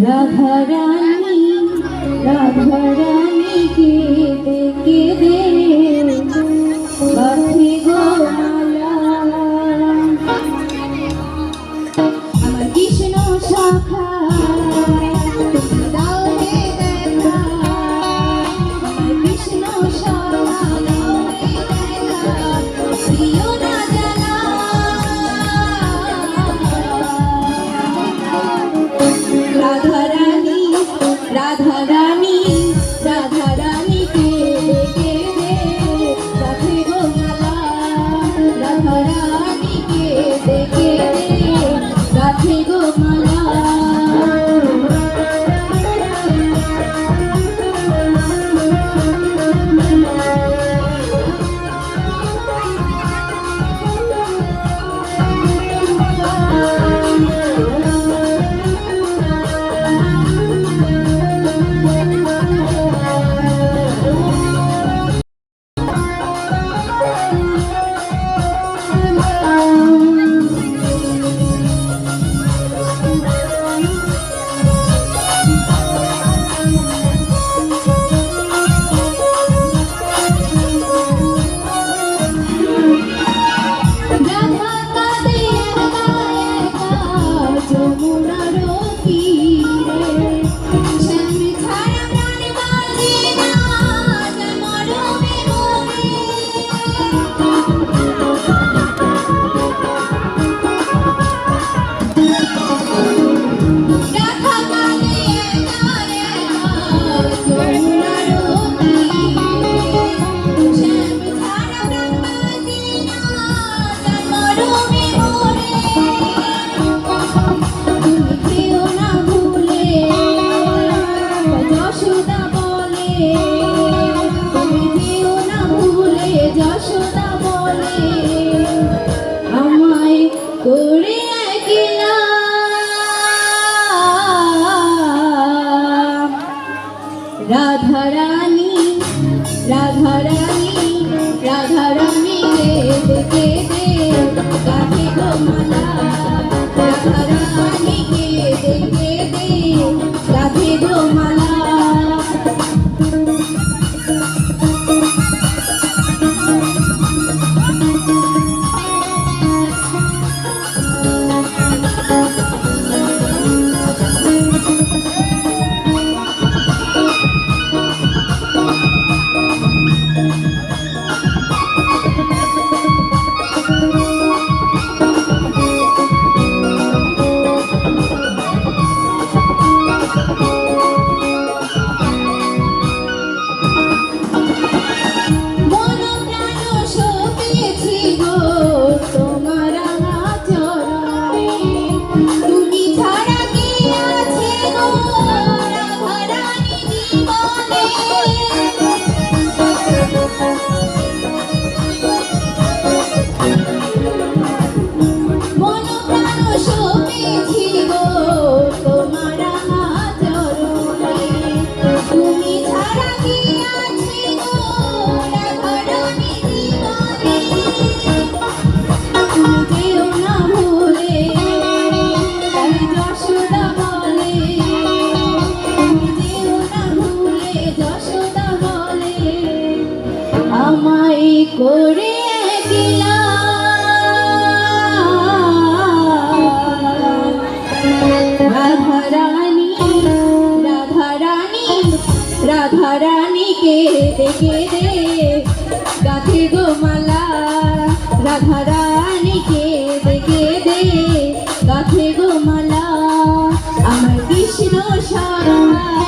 Radha Rani Radha Rani You. কামাই করে একলা রাধারানী রাধারানী দেখে দে দেখে দে মালা। আমার কৃষ্ণ সারা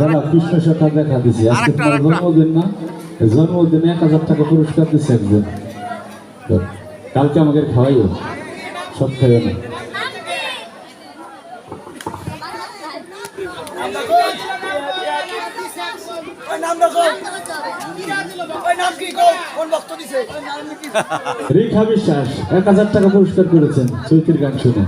দাদা কৃষ্ণ সখা দেখা দিছি আজকে তোমার জন্মদিন না জন্মদিনে এক হাজার টাকা পুরস্কার দিচ্ছে একজন। কালকে আমাকে খাওয়াইও সব খাইও না। রেখা বিশ্বাস এক হাজার টাকা পুরস্কার করেছেন চৈতির গান শুনে।